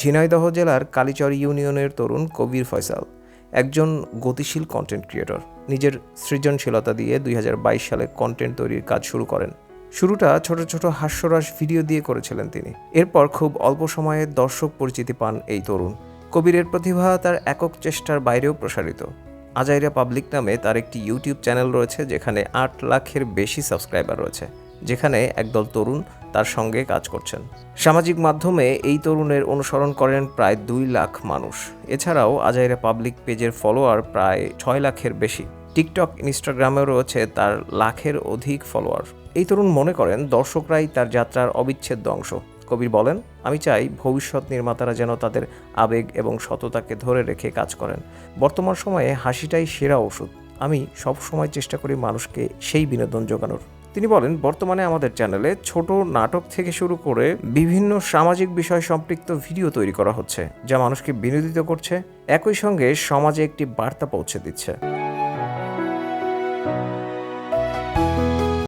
ঝিনাইদহ জেলার কালীচর ইউনিয়নের তরুণ কবির ফয়সাল, একজন গতিশীল কন্টেন্ট ক্রিয়েটর নিজের সৃজনশীলতা দিয়ে দুই হাজার বাইশ সালে কন্টেন্ট তৈরির কাজ শুরু করেন। শুরুটা ছোট ছোট হাস্যরস ভিডিও দিয়ে করেছিলেন তিনি। এরপর খুব অল্প সময়ে দর্শক পরিচিতি পান এই তরুণ। কবিরের প্রতিভা তার একক চেষ্টার বাইরেও প্রসারিত। আজাইরা পাবলিক নামে তার একটি ইউটিউব চ্যানেল রয়েছে, যেখানে আট লাখের বেশি সাবস্ক্রাইবার রয়েছে। যেখানে একদল তরুণ তার সঙ্গে কাজ করছেন। সামাজিক মাধ্যমে এই তরুণের অনুসরণ করেন প্রায় দুই লাখ মানুষ। এছাড়াও আজাইরা পাবলিক পেজের ফলোয়ার প্রায় ছয় লাখের বেশি। টিকটক, ইনস্টাগ্রামেও রয়েছে তার লাখের অধিক ফলোয়ার। এই তরুণ মনে করেন দর্শকরাই তার যাত্রার অবিচ্ছেদ্য অংশ। কবির বলেন, আমি চাই ভবিষ্যৎ নির্মাতারা যেন তাদের আবেগ এবং সততাকে ধরে রেখে কাজ করেন। বর্তমান সময়ে হাসিটাই সেরা ওষুধ। আমি সব সময় চেষ্টা করি মানুষকে সেই বিনোদন যোগানোর। তিনি বলেন, বর্তমানে আমাদের চ্যানেলে ছোট নাটক থেকে শুরু করে বিভিন্ন সামাজিক বিষয় সম্পৃক্ত ভিডিও তৈরি করা হচ্ছে, যা মানুষকে বিনোদিত করছে, একই সঙ্গে সমাজে একটি বার্তা পৌঁছে দিচ্ছে।